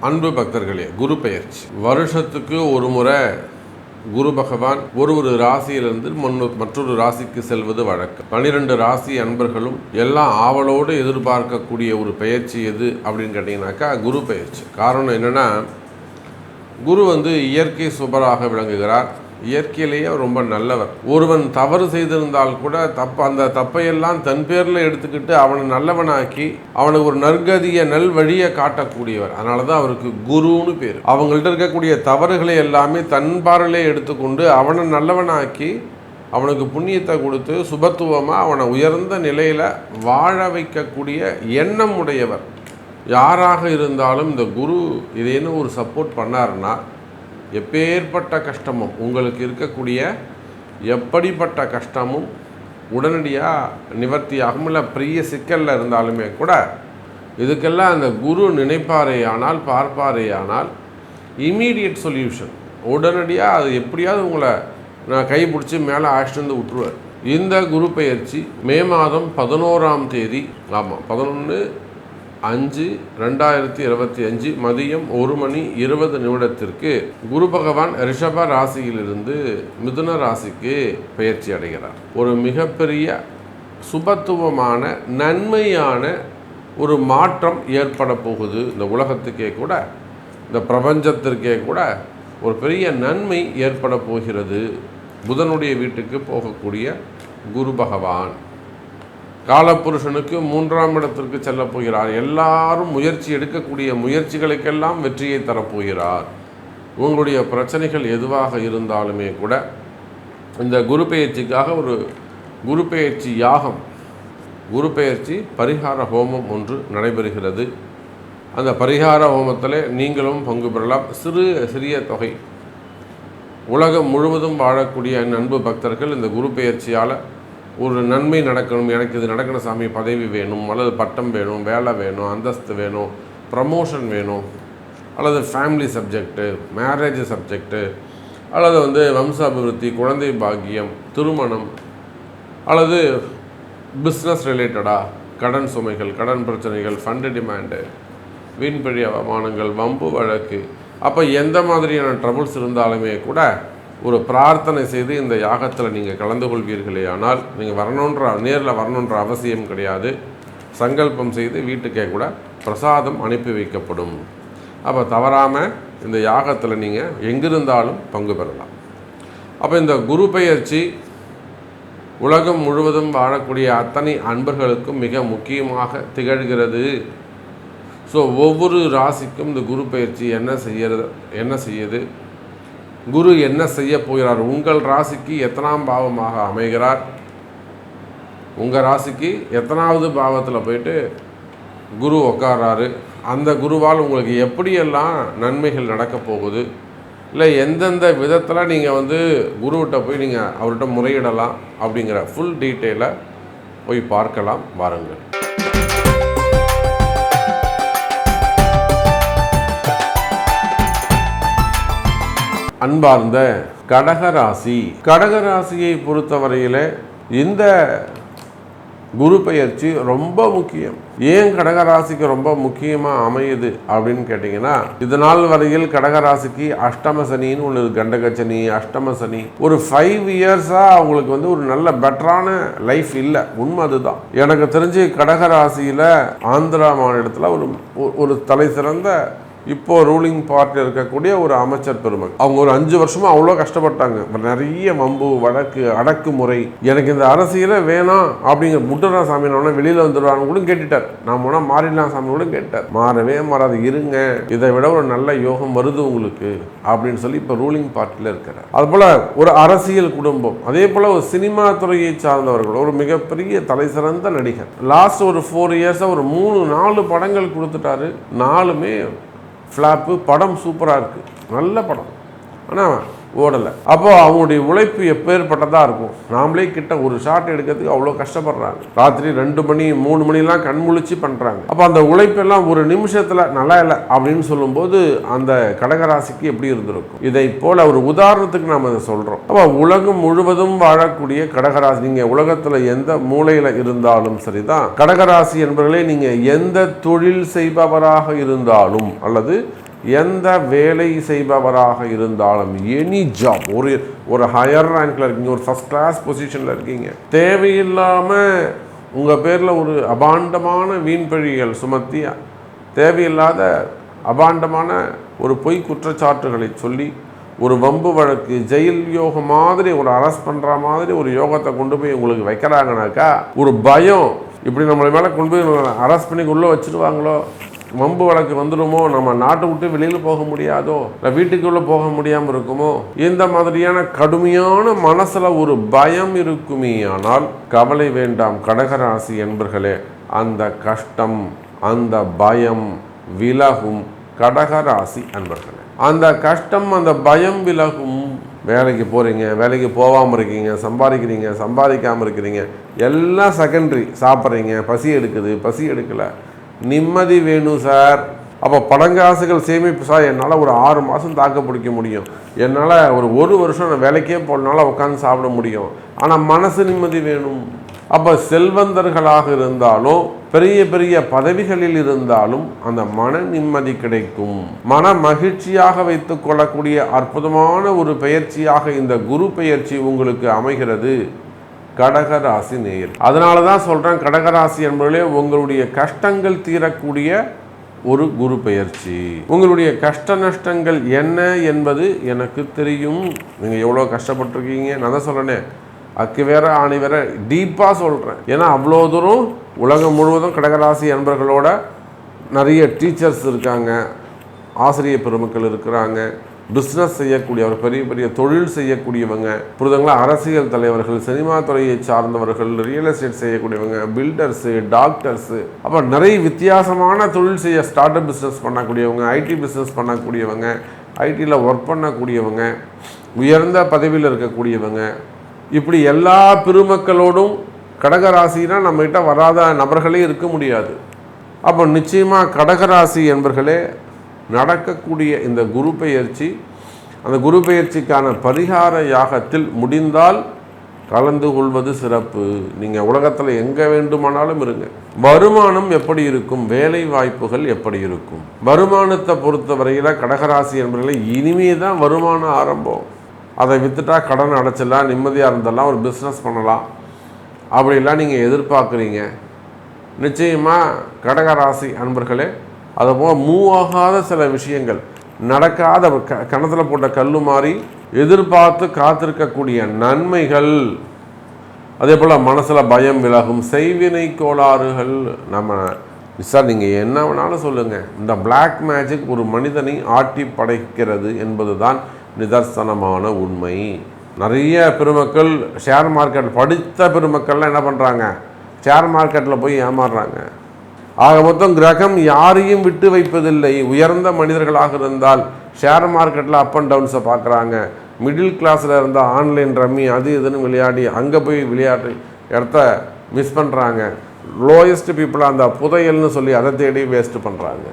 அன்பு பக்தர்களே குரு பெயர்ச்சி. வருஷத்துக்கு ஒரு முறை குரு பகவான் ஒரு ஒரு ராசியிலிருந்து முன்னு- மற்றொரு ராசிக்கு செல்வது வழக்கம். பனிரெண்டு ராசி அன்பர்களும் எல்லாம் ஆவலோடு எதிர்பார்க்கக்கூடிய ஒரு பெயர்ச்சி எது அப்படின்னு கேட்டிங்கனாக்கா குரு பெயர்ச்சி. காரணம் என்னென்னா குரு வந்து இயற்கை சுபராக விளங்குகிறார். இயற்கையிலேயே ரொம்ப நல்லவர். ஒருவன் தவறு செய்திருந்தால் கூட தப்பு அந்த தப்பையெல்லாம் தன் பேரில் எடுத்துக்கிட்டு அவனை நல்லவனாக்கி அவனுக்கு ஒரு நற்கதியை நல் வழியை காட்டக்கூடியவர். அதனால தான் அவருக்கு குருன்னு பேர். அவங்கள்ட்ட இருக்கக்கூடிய தவறுகளை எல்லாமே தன் பார்வையிலே எடுத்துக்கொண்டு அவனை நல்லவனாக்கி அவனுக்கு புண்ணியத்தை கொடுத்து சுபத்துவமாக அவனை உயர்ந்த நிலையில் வாழ வைக்கக்கூடிய எண்ணம் உடையவர். யாராக இருந்தாலும் இந்த குரு இதேன்னு ஒரு சப்போர்ட் பண்ணாருன்னா எப்பேற்பட்ட கஷ்டமும் உங்களுக்கு இருக்கக்கூடிய எப்படிப்பட்ட கஷ்டமும் உடனடியாக நிவர்த்தியாகும். இல்லை பெரிய சிக்கலில் இருந்தாலுமே கூட இதுக்கெல்லாம் அந்த குரு நினைப்பாரேயானால் பார்ப்பாரேயானால் இமீடியட் சொல்யூஷன் உடனடியாக அது எப்படியாவது உங்களை நான் கை பிடிச்சி மேலே அழைச்சிட்டு வந்து விட்டுருவார். இந்த குரு பயிற்சி மே மாதம் பதினோராம் தேதி ஆமாம் பதினொன்று அஞ்சு ரெண்டாயிரத்தி இருபத்தி அஞ்சு மதியம் ஒரு மணி இருபது நிமிடத்திற்கு குரு பகவான் ரிஷப ராசியிலிருந்து மிதுன ராசிக்கு பெயர்ச்சி அடைகிறார். ஒரு மிகப்பெரிய சுபத்துவமான நன்மையான ஒரு மாற்றம் ஏற்பட போகுது இந்த உலகத்துக்கே கூட. இந்த பிரபஞ்சத்திற்கே கூட ஒரு பெரிய நன்மை ஏற்பட போகிறது. புதனுடைய வீட்டுக்கு போகக்கூடிய குரு பகவான். காலப்புருஷனுக்கு மூன்றாம் இடத்திற்கு செல்லப் போகிறார். எல்லாரும் முயற்சி எடுக்கக்கூடிய முயற்சிகளுக்கெல்லாம் வெற்றியை தரப்போகிறார். உங்களுடைய பிரச்சனைகள் எதுவாக இருந்தாலுமே கூட இந்த குரு பெயர்ச்சிக்காக ஒரு குரு பெயர்ச்சி யாகம் குரு பெயர்ச்சி பரிகார ஹோமம் ஒன்று நடைபெறுகிறது. அந்த பரிகார ஹோமத்தில் நீங்களும் பங்கு பெறலாம். சிறு சிறிய தொகை. உலகம் முழுவதும் வாழக்கூடிய நண்பு பக்தர்கள் இந்த குரு பெயர்ச்சியால் ஒரு நன்மை நடக்கணும் எனக்கு இது நடக்கணும் சாமி பதவி வேணும் அல்லது பட்டம் வேணும் வேலை வேணும் அந்தஸ்து வேணும் ப்ரமோஷன் வேணும் அல்லது ஃபேமிலி சப்ஜெக்ட்டு மேரேஜ் சப்ஜெக்ட்டு அல்லது வந்து வம்ச அபிவிருத்தி குழந்தை பாக்கியம் திருமணம் அல்லது பிஸ்னஸ் ரிலேட்டடாக கடன் சுமைகள் கடன் பிரச்சனைகள் ஃபண்டு டிமாண்டு வீண்பழி அவமானங்கள் வம்பு வழக்கு. அப்போ எந்த மாதிரியான ட்ரபுள்ஸ் இருந்தாலுமே கூட ஒரு பிரார்த்தனை செய்து இந்த யாகத்தில் நீங்கள் கலந்து கொள்வீர்களே ஆனால் நீங்கள் வரணுன்ற நேரில் வரணுன்ற அவசியம் கிடையாது. சங்கல்பம் செய்து வீட்டுக்கே கூட பிரசாதம் அனுப்பி வைக்கப்படும். அப்போ தவறாமல் இந்த யாகத்தில் நீங்கள் எங்கிருந்தாலும் பங்கு பெறலாம். அப்போ இந்த குரு பெயர்ச்சி உலகம் முழுவதும் வாழக்கூடிய அத்தனை அன்பர்களுக்கும் மிக முக்கியமாக திகழ்கிறது. ஸோ ஒவ்வொரு ராசிக்கும் இந்த குரு பயிற்சி என்ன செய்யறது என்ன செய்யுது? குரு என்ன செய்ய போகிறார்? உங்கள் ராசிக்கு எத்தனாம் பாவமாக அமைகிறார்? உங்கள் ராசிக்கு எத்தனாவது பாவத்தில் போயிட்டு குரு உக்காராரு. அந்த குருவால் உங்களுக்கு எப்படியெல்லாம் நன்மைகள் நடக்க போகுது? இல்லை எந்தெந்த விதத்தில் நீங்கள் வந்து குருவிட்ட போய் நீங்கள் அவர்கிட்ட முறையிடலாம் அப்படிங்கிற ஃபுல் டீட்டெயிலை போய் பார்க்கலாம் வாருங்கள். அன்பார்ந்த கடகராசி. கடகராசியை பொறுத்தவரையில் இந்த குரு பெயர்ச்சி ரொம்ப முக்கியம். ஏன் கடகராசிக்கு ரொம்ப முக்கியமாக அமையுது அப்படின்னு கேட்டிங்கன்னா இது நாள் வரையில் கடகராசிக்கு அஷ்டம சனின்னு ஒன்று கண்டக சனி அஷ்டம சனி. ஒரு ஃபைவ் இயர்ஸாக அவங்களுக்கு வந்து ஒரு நல்ல பெட்டரான லைஃப் இல்லை. உண்மை அதுதான். எனக்கு தெரிஞ்சு கடகராசியில் ஆந்திரா மாநிலத்தில் ஒரு ஒரு தலை சிறந்த இப்போ ரூலிங் பார்ட்டியில் இருக்கக்கூடிய ஒரு அமைச்சர் பெருமை அவங்க ஒரு அஞ்சு வருஷமா அவ்வளோ கஷ்டப்பட்டாங்க. நிறைய மம்பு வழக்கு அடக்குமுறை. எனக்கு இந்த அரசியலை வேணாம் அப்படிங்கிற முட்டரா சாமி நான் வெளியில் வந்துடுவான்னு கூட கேட்டுட்டார். நான் போனால் மாறிடலாம் சாமி கூட கேட்டார் மாறவே மாறாது இருங்க. இதை விட ஒரு நல்ல யோகம் வருது உங்களுக்கு அப்படின்னு சொல்லி இப்போ ரூலிங் பார்ட்டியில் இருக்கிறார். அதுபோல் ஒரு அரசியல் குடும்பம். அதே போல் ஒரு சினிமா துறையை சார்ந்தவர்கள். ஒரு மிகப்பெரிய தலை சிறந்த நடிகர். லாஸ்ட் ஒரு ஃபோர் இயர்ஸாக ஒரு மூணு நாலு படங்கள் கொடுத்துட்டாரு. நாலுமே ஃப்ளாப்பு படம் சூப்பராக இருக்குது நல்ல படம். ஆனால் ஓடலை. அப்போ அவங்களுடைய உழைப்பு எப்பேற்பட்டதாக இருக்கும்? நாமளே கிட்ட ஒரு ஷாட் எடுக்கிறதுக்கு அவ்வளோ கஷ்டப்படுறாங்க. ராத்திரி ரெண்டு மணி மூணு மணிலாம் கண் முழிச்சு பண்ணுறாங்க அப்போ அந்த உழைப்பெல்லாம் ஒரு நிமிஷத்தில் நல்லா இல்லை அப்படின்னு சொல்லும்போது அந்த கடகராசிக்கு எப்படி இருந்திருக்கும்? இதை போல ஒரு உதாரணத்துக்கு நாம் அதை சொல்கிறோம் அப்போ உலகம் முழுவதும் வாழக்கூடிய கடகராசி நீங்கள் உலகத்தில் எந்த மூலையில் இருந்தாலும் சரிதான். கடகராசி என்பவர்களே நீங்கள் எந்த தொழில் செய்பவராக இருந்தாலும் அல்லது எந்த வேலை செய்பவராக இருந்தாலும் எனி ஜாப் ஒரு ஒரு ஹையர் ரேங்க்ல இருக்கீங்க ஒரு ஃபஸ்ட் கிளாஸ் பொசிஷனில் இருக்கீங்க. தேவையில்லாமல் உங்கள் பேரில் ஒரு அபாண்டமான வீண்பழிகள் சுமத்தி தேவையில்லாத அபாண்டமான ஒரு பொய் குற்றச்சாட்டுகளை சொல்லி ஒரு வம்பு வழக்கு ஜெயில் யோகம் மாதிரி ஒரு அரெஸ்ட் பண்ணுற மாதிரி ஒரு யோகத்தை கொண்டு போய் உங்களுக்கு வைக்கிறாங்கனாக்கா ஒரு பயம். இப்படி நம்மளை மேலே கொண்டு போய் அரெஸ்ட் பண்ணி உள்ளே வச்சுருவாங்களோ? வம்பு வழக்கு வந்துடுமோ? நம்ம நாட்டை விட்டு வெளியில் போக முடியாதோ? இல்லை வீட்டுக்குள்ளே போக முடியாமல் இருக்குமோ? இந்த மாதிரியான கடுமையான மனசில் ஒரு பயம் இருக்குமே ஆனால் கவலை வேண்டாம் கடகராசி என்பர்களே. அந்த கஷ்டம் அந்த பயம் விலகும் கடகராசி அன்பர்களே அந்த கஷ்டம் அந்த பயம் விலகும். வேலைக்கு போகிறீங்க வேலைக்கு போகாமல் இருக்கீங்க சம்பாதிக்கிறீங்க சம்பாதிக்காமல் இருக்கிறீங்க எல்லாம் செகண்டரி சாப்பிட்றீங்க பசி எடுக்குது பசி எடுக்கலை. நிம்மதி வேணும் சார். அப்போ பணங்காசுகள் சேமிப்பு சார் என்னால் ஒரு ஆறு மாதம் தாக்க பிடிக்க முடியும். என்னால் ஒரு ஒரு வருஷம் நான் வேலைக்கே போனால உட்காந்து சாப்பிட முடியும். ஆனால் மனசு நிம்மதி வேணும். அப்போ செல்வந்தர்களாக இருந்தாலும் பெரிய பெரிய பதவிகளில் இருந்தாலும் அந்த மன நிம்மதி கிடைக்கும். மன மகிழ்ச்சியாக வைத்துக் கொள்ளக்கூடிய அற்புதமான ஒரு பெயர்ச்சியாக இந்த குரு பெயர்ச்சி உங்களுக்கு அமைகிறது. கடகராசி நேயர் அதனால தான் சொல்கிறேன் கடகராசி என்பவர்களே உங்களுடைய கஷ்டங்கள் தீரக்கூடிய ஒரு குரு பெயர்ச்சி. உங்களுடைய கஷ்ட நஷ்டங்கள் என்ன என்பது எனக்கு தெரியும். நீங்கள் எவ்வளோ கஷ்டப்பட்டிருக்கீங்க? நான் தான் சொல்கிறேனே அக்கு வேற ஆணி வேற டீப்பாக சொல்கிறேன் ஏன்னா அவ்வளோ தூரம் உலகம் முழுவதும் கடகராசி அன்பர்களோட நிறைய டீச்சர்ஸ் இருக்காங்க. ஆசிரியர் பெருமக்கள் இருக்கிறாங்க. பிஸ்னஸ் செய்யக்கூடியவர் பெரிய பெரிய தொழில் செய்யக்கூடியவங்க புரிதங்களா அரசியல் தலைவர்கள் சினிமா துறையை சார்ந்தவர்கள் ரியல் எஸ்டேட் செய்யக்கூடியவங்க பில்டர்ஸு டாக்டர்ஸு அப்போ நிறைய வித்தியாசமான தொழில் செய்ய ஸ்டார்ட் அப் பிஸ்னஸ் பண்ணக்கூடியவங்க ஐடி பிஸ்னஸ் பண்ணக்கூடியவங்க ஐடியில் ஒர்க் பண்ணக்கூடியவங்க உயர்ந்த பதவியில் இருக்கக்கூடியவங்க இப்படி எல்லா பெருமக்களோடும் கடகராசினா நம்மகிட்ட வராத நபர்களே இருக்க முடியாது. அப்போ நிச்சயமாக கடகராசி என்பர்களே நடக்கக்கூடிய இந்த குரு பெயர்ச்சி அந்த குரு பெயர்ச்சிக்கான பரிகார யாகத்தில் முடிந்தால் கலந்து கொள்வது சிறப்பு. நீங்கள் உலகத்தில் எங்கே வேண்டுமானாலும் இருங்க. வருமானம் எப்படி இருக்கும்? வேலை வாய்ப்புகள் எப்படி இருக்கும்? வருமானத்தை பொறுத்த வரையில் கடகராசி என்பவர்களை இனிமே தான் வருமானம் ஆரம்பம். அதை விற்றுட்டா கடன் அடைச்சிடலாம் நிம்மதியாக இருந்தெல்லாம் ஒரு பிஸ்னஸ் பண்ணலாம். அப்படிலாம் நீங்கள் எதிர்பார்க்குறீங்க. நிச்சயமாக கடகராசி அன்பர்களே அதுபோல் மூவ் ஆகாத சில விஷயங்கள். நடக்காத க கணத்தில் போட்ட கல் மாதிரி எதிர்பார்த்து காத்திருக்கக்கூடிய நன்மைகள். அதே போல் மனசில் பயம் விலகும் செய்வினை கோளாறுகள். நம்ம சார் நீங்கள் என்ன வேணாலும் சொல்லுங்கள் இந்த பிளாக் மேஜிக் ஒரு மனிதனை ஆட்டி படைக்கிறது என்பது தான் நிதர்சனமான உண்மை. நிறைய பெருமக்கள் ஷேர் மார்க்கெட் படித்த பெருமக்கள்லாம் என்ன பண்ணுறாங்க ஷேர் மார்க்கெட்டில் போய் ஏமாறுறாங்க. ஆக மொத்தம் கிரகம் யாரையும் விட்டு வைப்பதில்லை. உயர்ந்த மனிதர்களாக இருந்தால் ஷேர் மார்க்கெட்டில் அப் அண்ட் டவுன்ஸை பார்க்குறாங்க. மிடில் கிளாஸில் இருந்தால் ஆன்லைன் ரம்மி அது இதுன்னு விளையாடி அங்கே போய் விளையாட்டு இடத்த மிஸ் பண்ணுறாங்க லோயஸ்ட் பீப்புளாக அந்த புதையல்னு சொல்லி அதை தேடி வேஸ்ட் பண்ணுறாங்க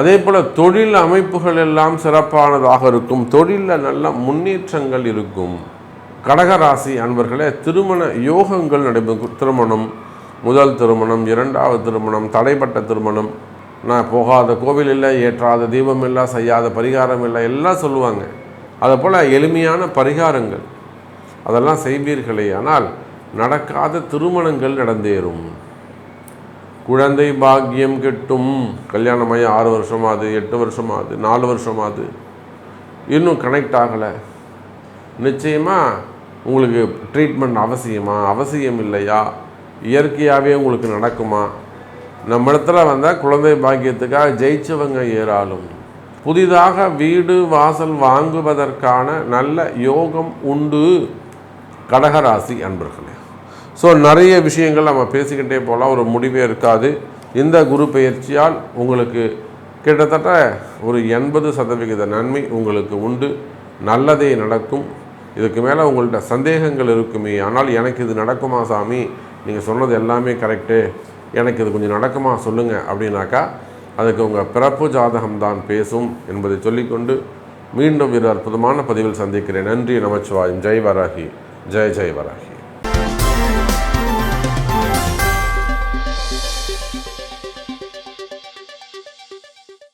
அதே போல் தொழில் அமைப்புகள் எல்லாம் சிறப்பானதாக இருக்கும். தொழிலில் நல்ல முன்னேற்றங்கள் இருக்கும். கடகராசி அன்பர்களே திருமண யோகங்கள் நடைபெறும். திருமணம் முதல் திருமணம் இரண்டாவது திருமணம் தடைப்பட்ட திருமணம். நான் போகாத கோவில் இல்லை ஏற்றாத தீபம் இல்லை செய்யாத பரிகாரம் இல்லை எல்லாம் சொல்லுவாங்க. அதை போல் எளிமையான பரிகாரங்கள். அதெல்லாம் செய்வீர்களே ஆனால் நடக்காத திருமணங்கள் நடந்தேறும். குழந்தை பாக்கியம் கிட்டும். கல்யாணமாகி ஆறு வருஷமாகுது எட்டு வருஷமாகுது நாலு வருஷமாகுது இன்னும் கனெக்ட் ஆகலை. நிச்சயமாக உங்களுக்கு ட்ரீட்மெண்ட் அவசியமா? அவசியம் இல்லையா? இயற்கையாகவே உங்களுக்கு நடக்குமா? நம்ம இடத்துல வந்தால் குழந்தை பாக்கியத்துக்காக ஜெயிச்சவங்க ஏறாலும் புதிதாக வீடு வாசல் வாங்குவதற்கான நல்ல யோகம் உண்டு. கடகராசி அன்பர்களே. ஸோ நிறைய விஷயங்கள் நம்ம பேசிக்கிட்டே போகலாம் ஒரு முடிவே இருக்காது. இந்த குரு பயிற்சியால் உங்களுக்கு கிட்டத்தட்ட ஒரு எண்பது சதவிகித நன்மை உங்களுக்கு உண்டு. நல்லதே நடக்கும். இதுக்கு மேலே உங்கள்கிட்ட சந்தேகங்கள் இருக்குமே. ஆனால் எனக்கு இது நடக்குமா சாமி? நீங்கள் சொன்னது எல்லாமே கரெக்டு எனக்கு இது கொஞ்சம் நடக்குமா சொல்லுங்கள் அப்படின்னாக்கா அதுக்கு உங்கள் பிறப்பு ஜாதகம் தான் பேசும் என்பதை சொல்லிக்கொண்டு மீண்டும் இரு அற்புதமான பதிவில் சந்திக்கிறேன். நன்றி நமச்சிவாயம். ஜெய் வராகி ஜெய் ஜெய் வராகி